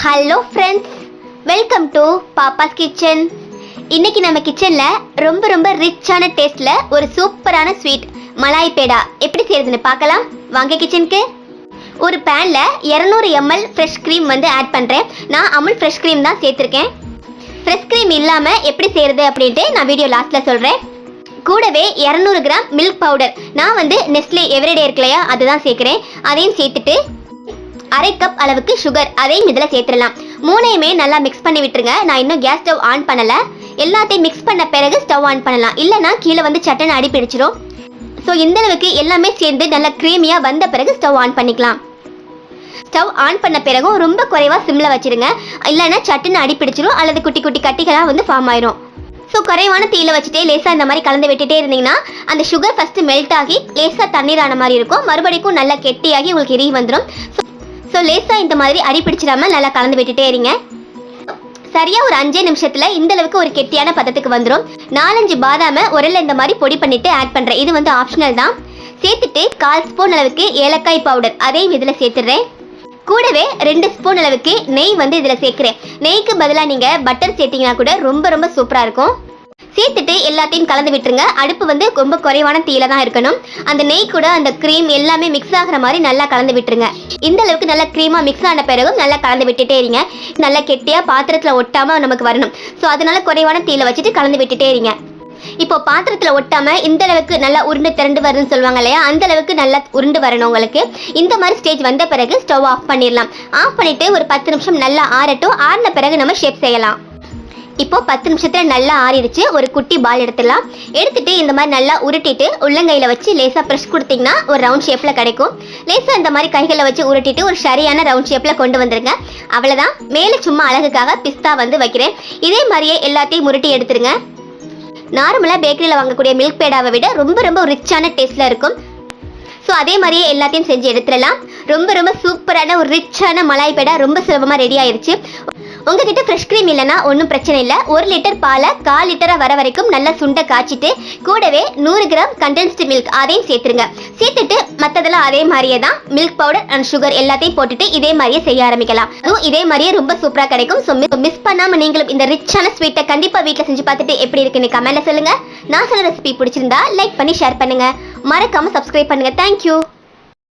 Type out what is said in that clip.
Hello friends welcome to Pappa's kitchen இன்னைக்கு நம்ம கிச்சனில் ரொம்ப ரொம்ப ரிச்சான டேஸ்ட்டில் ஒரு சூப்பரான ஸ்வீட் மலாய் பேடா எப்படி செய்யறதுன்னு பார்க்கலாம். வாங்க கிச்சனுக்கு ஒரு பேனில் இரநூறு எம்எல் ஃப்ரெஷ் க்ரீம் வந்து ஆட் பண்ணுறேன் நான் அமுல் ஃப்ரெஷ் க்ரீம் தான் சேர்த்துருக்கேன். ஃப்ரெஷ் க்ரீம் இல்லாமல் எப்படி செய்கிறது அப்படின்ட்டு நான் வீடியோ லாஸ்ட்டில் சொல்கிறேன் கூடவே இரநூறு கிராம் மில்க் பவுடர் நான் வந்து நெஸ்லே எவரிடே இருக்கு இல்லையா அதுதான் சேர்க்குறேன். அதையும் சேர்த்துட்டு அரை கப் அளவுக்கு சுகர் அதையும் இதில் சேர்த்துடலாம். மூணையுமே நல்லா மிக்ஸ் பண்ணி விட்டுருங்க. நான் இன்னும் கேஸ் ஸ்டவ் ஆன் பண்ணலை. எல்லாத்தையும் மிக்ஸ் பண்ண பிறகு ஸ்டவ் ஆன் பண்ணலாம். இல்லைனா கீழே வந்து சட்டன் அடி பிடிச்சிரும். ஸோ இந்த அளவுக்கு எல்லாமே சேர்ந்து நல்லா க்ரீமியாக வந்த பிறகு ஸ்டவ் ஆன் பண்ணிக்கலாம். ஸ்டவ் ஆன் பண்ண பிறகும் ரொம்ப குறைவாக சிம்மில் வச்சிருங்க. இல்லைன்னா சட்டுன்னு அடி பிடிச்சிரும். அல்லது குட்டி குட்டி கட்டிகளாக வந்து ஃபார்ம் ஆயிரும். ஸோ குறைவான தீயில வச்சுட்டே லேசாக இந்த மாதிரி கலந்து விட்டுட்டே இருந்தீங்கன்னா அந்த சுகர் ஃபஸ்ட்டு மெல்ட் ஆகி லேசாக தண்ணீர் ஆன மாதிரி இருக்கும். மறுபடிக்கும் நல்லா கெட்டியாகி உங்களுக்கு எரி வந்துடும் ஸோ லேசாக இந்த மாதிரி அடி பிடிச்சிடாம நல்லா கலந்து விட்டுட்டே இருங்க. சரியா ஒரு அஞ்சே நிமிஷத்துல இந்த அளவுக்கு ஒரு கெட்டியான பதத்துக்கு வந்துடும் நாலஞ்சு பாதாம உரல்ல இந்த மாதிரி பொடி பண்ணிட்டு ஆட் பண்றேன். இது வந்து ஆப்ஷனல் தான். சேர்த்துட்டு கால் ஸ்பூன் அளவுக்கு ஏலக்காய் பவுடர் அதையும் இதுல சேர்த்துடுறேன். கூடவே ரெண்டு ஸ்பூன் அளவுக்கு நெய் வந்து இதில் சேர்க்குறேன். நெய்க்கு பதிலாக நீங்கள் பட்டர் சேர்த்தீங்கன்னா கூட ரொம்ப ரொம்ப சூப்பராக இருக்கும். சேர்த்துட்டு எல்லாத்தையும் கலந்து விட்டுருங்க. அடுப்பு வந்து ரொம்ப குறைவான தீயில தான் இருக்கணும். அந்த நெய் கூட அந்த க்ரீம் எல்லாமே மிக்ஸ் ஆகிற மாதிரி நல்லா கலந்து விட்டுருங்க. இந்த அளவுக்கு நல்லா க்ரீமாக மிக்ஸ் ஆன பிறகும் நல்லா கலந்து விட்டுட்டே இருங்க. நல்லா கெட்டியாக பாத்திரத்தில் ஒட்டாமல் நமக்கு வரணும். ஸோ அதனால குறைவான தீயில வச்சுட்டு கலந்து விட்டுட்டே இருங்க. இப்போ பாத்திரத்தில் ஒட்டாமல் இந்த அளவுக்கு நல்லா உருண்டு திரண்டு வருதுன்னு சொல்லுவாங்க இல்லையா? அந்த அளவுக்கு நல்லா உருண்டு வரணும் உங்களுக்கு. இந்த மாதிரி ஸ்டேஜ் வந்த பிறகு ஸ்டவ் ஆஃப் பண்ணிடலாம். ஆஃப் பண்ணிட்டு ஒரு பத்து நிமிஷம் நல்லா ஆறட்டும். ஆறின பிறகு நம்ம ஷேப் செய்யலாம். இப்போ பத்து நிமிஷத்துல நல்லா ஆறிடுச்சு. ஒரு குட்டி பால் எடுத்துடலாம். எடுத்துட்டு இந்த மாதிரி நல்லா உருட்டிட்டு உள்ளங்கையில வச்சு லேசா ப்ரெஷ் கொடுத்தீங்கன்னா ஒரு ரவுண்ட் ஷேப்ல கிடைக்கும். லேசா இந்த மாதிரி கைகளை வச்சு உருட்டிட்டு ஒரு சரியான ரவுண்ட் ஷேப்ல கொண்டு வந்துருங்க. அவ்வளவுதான். மேலே சும்மா அழகுக்காக பிஸ்தா வந்து வைக்கிறேன். இதே மாதிரியே எல்லாத்தையும் உருட்டி எடுத்துருங்க. நார்மலாக பேக்கரியில் வாங்கக்கூடிய மில்க் பேடாவை விட ரொம்ப ரொம்ப ரிச்சான டேஸ்ட்டில் இருக்கும். ஸோ அதே மாதிரியே எல்லாத்தையும் செஞ்சு எடுத்துடலாம். ரொம்ப ரொம்ப சூப்பரான ஒரு ரிச்சான மலாய் பேடா ரொம்ப சுலபமாக ரெடி ஆயிருச்சு. உங்ககிட்ட ஃப்ரெஷ் க்ரீம் இல்லைன்னா ஒன்றும் பிரச்சனை இல்லை. ஒரு லிட்டர் பாலை கால் லிட்டராக வர வரைக்கும் நல்லா சுண்டை காய்ச்சிட்டு கூடவே நூறு கிராம் கண்டென்ஸ்டு மில்க் அதையும் சேர்த்துருங்க. சேர்த்துட்டு மற்றதெல்லாம் அதே மாதிரியே தான். மில்க் பவுடர் அண்ட் சுகர் எல்லாத்தையும் போட்டுட்டு இதே மாதிரியே செய்ய ஆரம்பிக்கலாம். அதுவும் இதே மாதிரியே ரொம்ப சூப்பராக கிடைக்கும். ஸோ மிஸ் பண்ணாமல் நீங்களும் இந்த ரிச்சான ஸ்வீட்டை கண்டிப்பாக வீட்டில் செஞ்சு பார்த்துட்டு எப்படி இருக்குன்னு கமெண்ட்டில் சொல்லுங்கள் நான் சொன்ன ரெசிபி பிடிச்சிருந்தா லைக் பண்ணி ஷேர் பண்ணுங்கள் மறக்காமல் சப்ஸ்கிரைப் பண்ணுங்க. தேங்க்யூ